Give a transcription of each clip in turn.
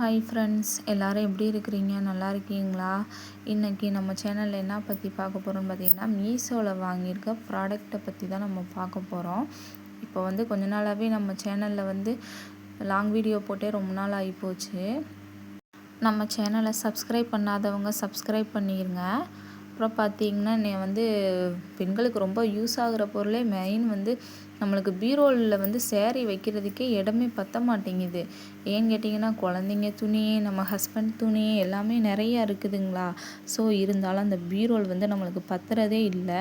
Hi friends எல்லோரும் எப்படி இருக்கிறீங்க? நல்லா இருக்கீங்களா? இன்றைக்கி நம்ம சேனலில் என்ன பற்றி பார்க்க போகிறோம்னு பார்த்தீங்கன்னா மீஷோவில் வாங்கியிருக்க ப்ராடக்ட்டை பற்றி தான் நம்ம பார்க்க போகிறோம் இப்போ வந்து கொஞ்ச நாளாகவே நம்ம சேனலில் வந்து லாங் வீடியோ போட்டே ரொம்ப நாள் ஆகிப்போச்சு. நம்ம சேனலை சப்ஸ்கிரைப் பண்ணாதவங்க சப்ஸ்கிரைப் பண்ணிடுங்க அப்புறம் பார்த்திங்கன்னா நீ வந்து பெண்களுக்கு ரொம்ப யூஸ் ஆகிற பொருளே மெயின் வந்து நம்மளுக்கு பீரோலில் வந்து சேரீ வைக்கிறதுக்கே இடமே பற்ற மாட்டேங்குது ஏன்னு கேட்டிங்கன்னா குழந்தைங்க துணி நம்ம ஹஸ்பண்ட் துணி எல்லாமே நிறையா இருக்குதுங்களா? ஸோ இருந்தாலும் அந்த பீரோல் வந்து நம்மளுக்கு பத்துறதே இல்லை.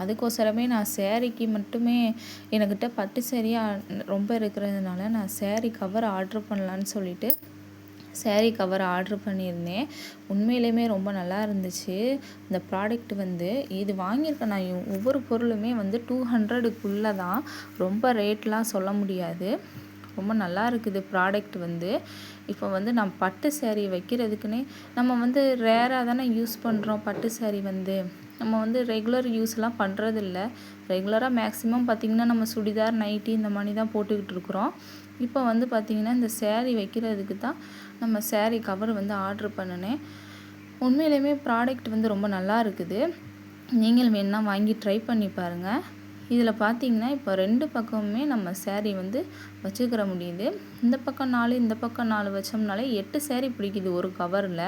அதுக்கோசரமே நான் சேரீக்கு மட்டுமே என்கிட்ட பட்டு சேரீயாக ரொம்ப இருக்கிறதுனால நான் சேரீ கவர் ஆர்ட்ரு பண்ணலான்னு சொல்லிட்டு சேரீ கவர் ஆர்ட்ரு பண்ணியிருந்தேன். உண்மையிலேயுமே ரொம்ப நல்லா இருந்துச்சு. இந்த ப்ராடக்ட் வந்து இது வாங்கியிருக்கேன் நான் ஒவ்வொரு பொருளுமே வந்து டூ ஹண்ட்ரடுக்குள்ளே தான் ரொம்ப ரேட்லாம் சொல்ல முடியாது. ரொம்ப நல்லா இருக்குது ப்ராடக்ட் வந்து. இப்போ வந்து நான் பட்டு சேரீ வைக்கிறதுக்குன்னே நம்ம வந்து ரேராக தானே யூஸ் பண்ணுறோம் பட்டு சேரீ வந்து. நம்ம வந்து ரெகுலர் யூஸ்லாம் பண்ணுறதில்ல ரெகுலராக மேக்ஸிமம் பார்த்திங்கன்னா நம்ம சுடிதார் நைட்டி இந்த மாதிரி தான் போட்டுக்கிட்டு இருக்கிறோம். இப்போ வந்து பார்த்திங்கன்னா இந்த சேரீ வைக்கிறதுக்கு தான் நம்ம சேரீ கவர் வந்து ஆர்டர் பண்ணினேன். உண்மையிலேயுமே ப்ராடக்ட் வந்து ரொம்ப நல்லா இருக்குது. நீங்கள் வேணால் வாங்கி ட்ரை பண்ணி பாருங்கள் இதில் பார்த்தீங்கன்னா இப்போ ரெண்டு பக்கமுமே நம்ம சேரீ வந்து வச்சுக்கிற முடியுது. இந்த பக்கம் நாலு இந்த பக்கம் நாலு வச்சோம்னாலே எட்டு சேரீ பிடிக்குது ஒரு கவரில்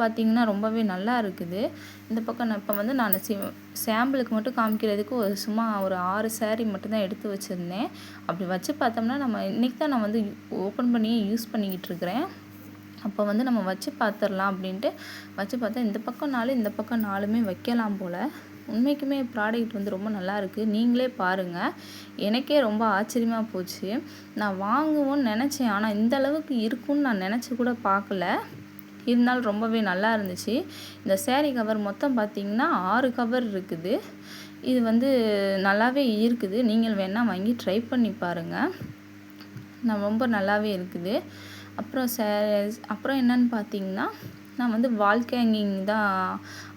பார்த்திங்கன்னா ரொம்பவே நல்லா இருக்குது. இந்த பக்கம் நான் இப்போ வந்து நான் சி சாம்பிளுக்கு மட்டும் காமிக்கிறதுக்கு ஒரு சும்மா ஒரு ஆறு சேரீ மட்டும்தான் எடுத்து வச்சுருந்தேன். அப்படி வச்சு பார்த்தோம்னா நம்ம இன்றைக்கி தான் நான் வந்து ஓப்பன் பண்ணி யூஸ் பண்ணிக்கிட்டு இருக்கிறேன். அப்போ வந்து நம்ம வச்சு பார்த்துடலாம் அப்படின்ட்டு வச்சு பார்த்தா இந்த பக்கம் நாலு இந்த பக்கம் நாலுமே வைக்கலாம் போல். உண்மைக்குமே ப்ராடக்ட் வந்து ரொம்ப நல்லா இருக்குது நீங்களே பாருங்கள் எனக்கே ரொம்ப ஆச்சரியமாக போச்சு. நான் வாங்குவோன்னு நினச்சேன். ஆனால் இந்த அளவுக்கு இருக்கும்னு நான் நினச்சி கூட பார்க்கல. இருந்தாலும் ரொம்பவே நல்லா இருந்துச்சு. இந்த சேரீ கவர் மொத்தம் பார்த்திங்கன்னா ஆறு கவர் இருக்குது. இது வந்து நல்லாவே இருக்குது. நீங்கள் வேணால் வாங்கி ட்ரை பண்ணி பாருங்கள் நான் ரொம்ப நல்லாவே இருக்குது. அப்புறம் சே அப்புறம் என்னன்னு பார்த்தீங்கன்னா நான் வந்து வால் கேங்கிங் தான்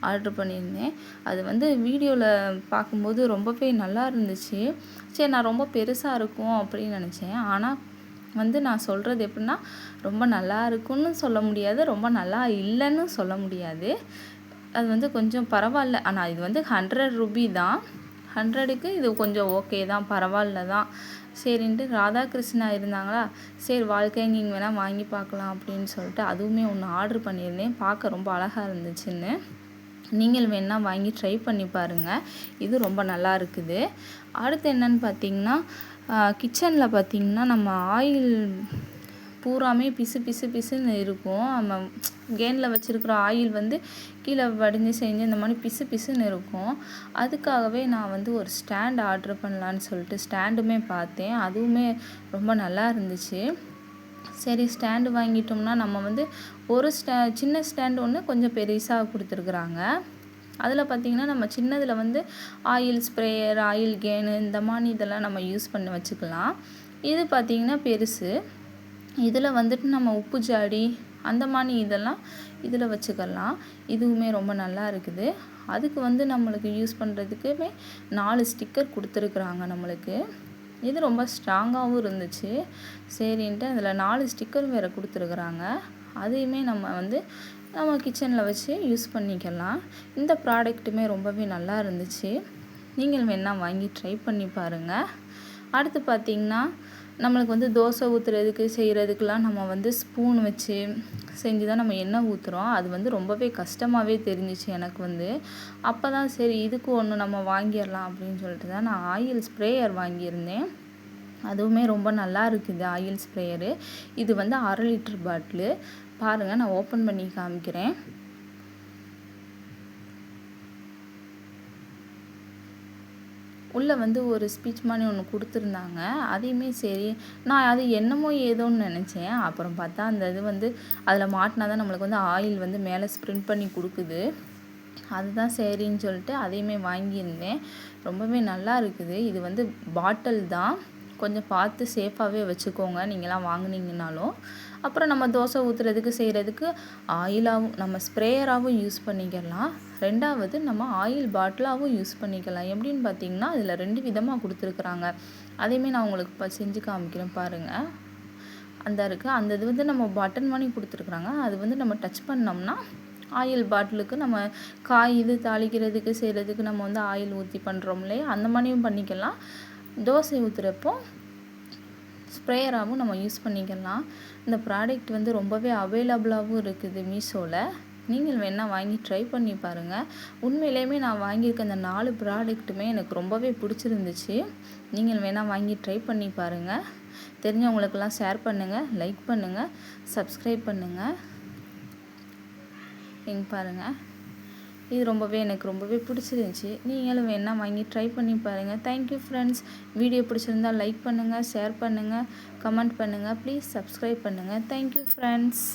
ஆர்ட்ரு பண்ணியிருந்தேன். அது வந்து வீடியோவில் பார்க்கும்போது ரொம்பவே நல்லா இருந்துச்சு. சரி நான் ரொம்ப பெருசாக இருக்கும் அப்படின்னு நினச்சேன். ஆனால் வந்து நான் சொல்கிறது எப்படின்னா ரொம்ப நல்லா இருக்குன்னு சொல்ல முடியாது ரொம்ப நல்லா இல்லைன்னு சொல்ல முடியாது. அது வந்து கொஞ்சம் பரவாயில்ல. ஆனால் இது வந்து ஹண்ட்ரட் ருபி தான். ஹண்ட்ரடுக்கு இது கொஞ்சம் ஓகே தான் பரவாயில்ல தான். சரின்ட்டு ராதாகிருஷ்ணா இருந்தாங்களா சரி வாழ்க்கையை நீங்கள் வேணால் வாங்கி பார்க்கலாம் அப்படின்னு சொல்லிட்டு அதுவுமே ஒன்று ஆர்டர் பண்ணியிருந்தேன். பார்க்க ரொம்ப அழகாக இருந்துச்சுன்னு. நீங்கள் வேணால் வாங்கி ட்ரை பண்ணி பாருங்கள் இது ரொம்ப நல்லா இருக்குது. அடுத்து என்னன்னு பார்த்தீங்கன்னா கிச்சனில் பார்த்திங்கன்னா நம்ம ஆயில் பூராமே பிசு பிசு பிசுன்னு இருக்கும். நம்ம கேனில் வச்சுருக்கிற ஆயில் வந்து கீழே வடிஞ்சு செஞ்சு இந்த மாதிரி பிசு பிசுன்னு இருக்கும். அதுக்காகவே நான் வந்து ஒரு ஸ்டாண்ட் ஆர்டர் பண்ணலான்னு சொல்லிட்டு ஸ்டாண்டுமே பார்த்தேன். அதுவுமே ரொம்ப நல்லா இருந்துச்சு. சரி ஸ்டாண்டு வாங்கிட்டோம்னா நம்ம வந்து ஒரு ஸ்டா சின்ன ஸ்டாண்டு ஒன்று கொஞ்சம் பெருசாக கொடுத்துருக்குறாங்க. அதில் பார்த்திங்கன்னா நம்ம சின்னதில் வந்து ஆயில் ஸ்ப்ரேயர் ஆயில் கேனு இந்த மாதிரி இதெல்லாம் நம்ம யூஸ் பண்ணி வச்சுக்கலாம். இது பார்த்திங்கன்னா பெருசு. இதில் வந்துட்டு நம்ம உப்பு ஜாடி அந்த மாதிரி இதெல்லாம் இதில் வச்சுக்கலாம். இதுவுமே ரொம்ப நல்லா இருக்குது. அதுக்கு வந்து நம்மளுக்கு யூஸ் பண்ணுறதுக்குமே நாலு ஸ்டிக்கர் கொடுத்துருக்குறாங்க நம்மளுக்கு. இது ரொம்ப ஸ்ட்ராங்காகவும் இருந்துச்சு. சரின்ட்டு அதில் நாலு ஸ்டிக்கர் வேறு கொடுத்துருக்குறாங்க. அதையுமே நம்ம வந்து நம்ம கிச்சனில் வச்சு யூஸ் பண்ணிக்கலாம். இந்த ப்ராடக்ட்டுமே ரொம்பவே நல்லா இருந்துச்சு. நீங்கள் வேணால் வாங்கி ட்ரை பண்ணி பாருங்கள் அடுத்து பார்த்திங்கன்னா நம்மளுக்கு வந்து தோசை ஊற்றுறதுக்கு செய்கிறதுக்கெலாம் நம்ம வந்து ஸ்பூன் வச்சு செஞ்சு தான் நம்ம எண்ணெய் ஊற்றுறோம் அது வந்து ரொம்பவே கஷ்டமாகவே தெரிஞ்சிச்சு எனக்கு வந்து. அப்போ தான் சரி இதுக்கு ஒன்று நம்ம வாங்கிடலாம் அப்படின்னு சொல்லிட்டு தான் நான் ஆயில் ஸ்ப்ரேயர் வாங்கியிருந்தேன். அதுவுமே ரொம்ப நல்லா இருக்குது ஆயில் ஸ்ப்ரேயரு. இது வந்து அரை லிட்டர் பாட்டிலு. பாருங்கள் நான் ஓப்பன் பண்ணி காமிக்கிறேன். உள்ளே வந்து ஒரு ஸ்பீச் மாதிரி ஒன்று கொடுத்துருந்தாங்க. அதையுமே சரி நான் அது என்னமோ ஏதோன்னு நினச்சேன். அப்புறம் பார்த்தா அந்த இது வந்து அதில் மாட்டினா தான் நம்மளுக்கு வந்து ஆயில் வந்து மேலே ஸ்ப்ரிண்ட் பண்ணி கொடுக்குது. அதுதான் சரின்னு சொல்லிட்டு அதையுமே வாங்கியிருந்தேன். ரொம்பவே நல்லா இருக்குது. இது வந்து பாட்டில் தான். கொஞ்சம் பார்த்து சேஃபாகவே வச்சுக்கோங்க. நீங்களாம் வாங்கினீங்கனாலும். அப்புறம் நம்ம தோசை ஊற்றுறதுக்கு செய்கிறதுக்கு ஆயிலாகவும் நம்ம ஸ்ப்ரேயராகவும் யூஸ் பண்ணிக்கலாம். ரெண்டாவது நம்ம ஆயில் பாட்டிலாகவும் யூஸ் பண்ணிக்கலாம். எப்படின்னு பார்த்தீங்கன்னா அதில் ரெண்டு விதமாக கொடுத்துருக்குறாங்க. அதையுமே நான் உங்களுக்கு இப்போ செஞ்சு காமிக்கிறேன் பாருங்கள் அந்த இருக்குது அந்த இது வந்து நம்ம பட்டன் மாதிரி கொடுத்துருக்குறாங்க. அது வந்து நம்ம டச் பண்ணோம்னா ஆயில் பாட்டிலுக்கு நம்ம காய் இது தாளிக்கிறதுக்கு செய்கிறதுக்கு நம்ம வந்து ஆயில் ஊற்றி பண்ணுறோம் இல்லையா? அந்த மாதிரியும் பண்ணிக்கலாம். தோசை ஊற்றுறப்போ ஸ்ப்ரேயராகவும் நம்ம யூஸ் பண்ணிக்கலாம். இந்த ப்ராடக்ட் வந்து ரொம்பவே அவைலபிளாகவும் இருக்குது மீஷோவில் நீங்கள் வேணால் வாங்கி ட்ரை பண்ணி பாருங்கள் உண்மையிலேயுமே நான் வாங்கியிருக்க அந்த நாலு ப்ராடக்ட்டுமே எனக்கு ரொம்பவே பிடிச்சிருந்துச்சு. நீங்கள் வேணால் வாங்கி ட்ரை பண்ணி பாருங்கள் தெரிஞ்சவங்களுக்கெல்லாம் ஷேர் பண்ணுங்கள் லைக் பண்ணுங்கள் சப்ஸ்கிரைப் பண்ணுங்கள் இங்கே பாருங்கள் இது ரொம்பவே எனக்கு ரொம்பவே பிடிச்சிருந்துச்சி. நீங்களும் வேணால் வாங்கி ட்ரை பண்ணி பாருங்கள் தேங்க்யூ ஃப்ரெண்ட்ஸ் வீடியோ பிடிச்சிருந்தால் லைக் பண்ணுங்கள் ஷேர் பண்ணுங்கள் கமெண்ட் பண்ணுங்கள் ப்ளீஸ் சப்ஸ்கிரைப் பண்ணுங்கள் தேங்க்யூ ஃப்ரெண்ட்ஸ்